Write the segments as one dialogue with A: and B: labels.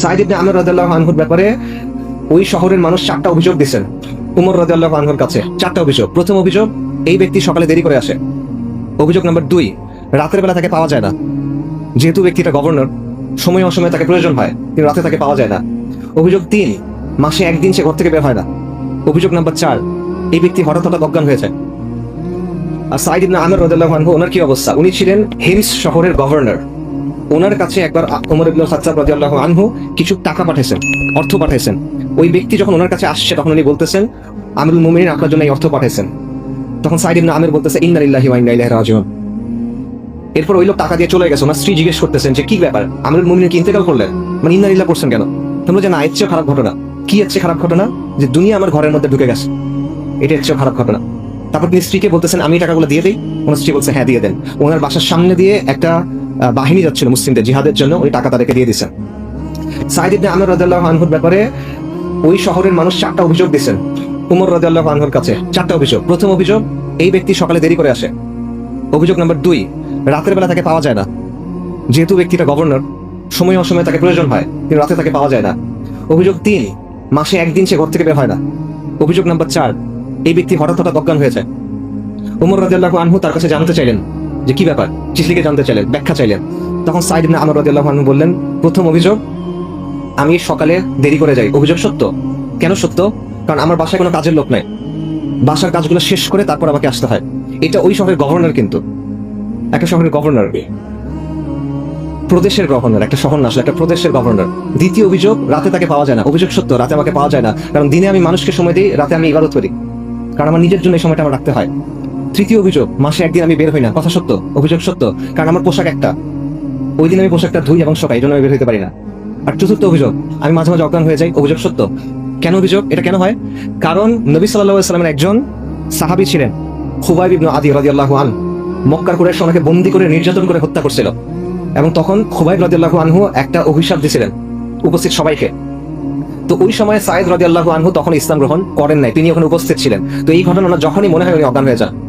A: সাইদ ইবনে আমর আনহুর ব্যাপারে ওই শহরের মানুষ চারটা অভিযোগ দিয়েছেন। উমর রাদিয়াল্লাহু আনহুর কাছে চারটা অভিযোগ। প্রথম অভিযোগ, এই ব্যক্তি সকালে দেরি করে আসে। অভিযোগ নাম্বার দুই, রাতের বেলা তাকে পাওয়া যায় না। যেহেতু ব্যক্তিটা গভর্নর সময় অসময়ে তাকে প্রয়োজন হয়, কিন্তু রাতে তাকে পাওয়া যায় না। অভিযোগ তিন, মাসে একদিন সে ঘর থেকে বের হয় না। অভিযোগ নাম্বার চার, এই ব্যক্তি হঠাৎ হঠাৎ অজ্ঞান হয়েছে আর সাইদ ইবনে আমর রাদিয়াল্লাহু আনহু, ওনার কি অবস্থা? উনি ছিলেন হিমস শহরের গভর্নর ওনার কাছে একবার ওমর ইবনুল খাত্তাব রাদিয়াল্লাহু আনহু কিছু টাকা পাঠাইছেন, অর্থ পাঠাইছেন। ওই ব্যক্তি যখন ওনার কাছে আসছে, তখন উনি বলতেছেন, আমিরুল মুমিনিন আপনার জন্য এই অর্থ পাঠাইছেন। তখন সাইদ ইবনে আমির বলতেছে, ইন্না লিল্লাহি ওয়া ইন্না ইলাইহি রাজিউন। এরপর ওই লোক টাকা দিয়ে চলে গেছে। ওনার স্ত্রী জিজ্ঞেস করতেছেন যে, কি ব্যাপার? আমিরুল মুমিনিন কি ইন্তেকাল করলেন? মানে ইন্না লিল্লাহ করছেন কেন? তোমরা যে না এর চেয়ে খারাপ ঘটনা। কি এর চেয়ে খারাপ ঘটনা? যে, দুনিয়া আমার ঘরের মধ্যে ঢুকে গেছে। এটা এর চেয়ে খারাপ ঘটনা। তারপর তিনি স্ত্রীকে বলতেছেন, আমি টাকাগুলো দিয়ে দিই। ওনার স্ত্রী বলছে হ্যাঁ দিয়ে দেন। ওনার বাসার সামনে দিয়ে একটা বাহিনী যাচ্ছিল মুসলিমদের জিহাদের জন্য ওই টাকা তাদেরকে দিয়ে দিচ্ছেন সাইদ আমর রাদিয়াল্লাহু আনহুর ব্যাপারে ওই শহরের মানুষ চারটা অভিযোগ দিয়েছেন। উমর রাদিয়াল্লাহু আনহুর কাছে চারটা অভিযোগ। প্রথম অভিযোগ, এই ব্যক্তি সকালে দেরি করে আসে। অভিযোগ নাম্বার দুই, রাতের বেলা তাকে পাওয়া যায় না। যেহেতু ব্যক্তিটা গভর্নর, সময় অসময়ে তাকে প্রয়োজন হয়, কিন্তু রাতে তাকে পাওয়া যায় না। অভিযোগ তিন, মাসে একদিন সে ঘর থেকে বের হয় না। অভিযোগ নাম্বার চার, এই ব্যক্তি হঠাৎ হঠাৎ অজ্ঞান হয়েছে উমর রাদিয়াল্লাহু আনহু তার কাছে জানতে চাইলেন যে কি ব্যাপার? চিঠলিকে জানতে চাইলেন ব্যাখ্যা চাইলেন তখন সাইদ ইবনে আমর রাদিয়াল্লাহু আনহু বললেন, প্রথম অভিযোগ, আমি সকালে দেরি করে যাই। অভিযোগ সত্য? কেন সত্য? কারণ আমার বাসায় কোনো কাজের লোক নাই। বাসার কাজগুলো শেষ করে তারপর আমাকে আসতে হয়। এটা ওই শহরের গভর্নর কিন্তু। একটা শহরের গভর্নর। প্রদেশের গভর্নর, একটা শহর না একটা প্রদেশের গভর্নর। দ্বিতীয় অভিযোগ, রাতে তাকে পাওয়া যায় না। অভিযোগ সত্য, রাতে আমাকে পাওয়া যায় না। কারণ দিনে আমি মানুষকে সময় দিই, রাতে আমি ইবাদত করি। কারণ আমার নিজের জন্য এই সময়টা আমার রাখতে হয়। তৃতীয় অভিযোগ, মাসে একদিন আমি বের হই না, কথা সত্য, অভিযোগ সত্য, কারণ আমার পোশাক একটা। ওই দিন আমি পোশাকটা ধুই এবং সকাই এই জন্য আমি বের হইতে পারি না। আর চতুর্থ অভিযোগ, আমি মাঝে মাঝে অজ্ঞান হয়ে যাই, অভিযোগ সত্য। কেন অভিযোগ? এটা কেন হয়? কারণ নবী সাল্লাহ সাল্লামের একজন সাহাবী ছিলেন, খুবাইব ইবনু আদি রাজি আল্লাহ আন মক্কার করে ওনাকে বন্দি করে নির্যাতন করে হত্যা করছিল। এবং তখন খুবাই খুবাইব রাদিয়াল্লাহু আনহু একটা অভিশাপ দিয়েছিলেন উপস্থিত সবাইকে। তো ওই সময় সাইদ আল্লাহ আনহু তখন ইসলাম গ্রহণ করেন নাই, তিনি ওখানে উপস্থিত ছিলেন। তো এই ঘটনা যখনই মনে হয় উনি অজ্ঞান হয়ে যান।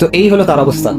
A: তো এই হলো তার অবস্থা।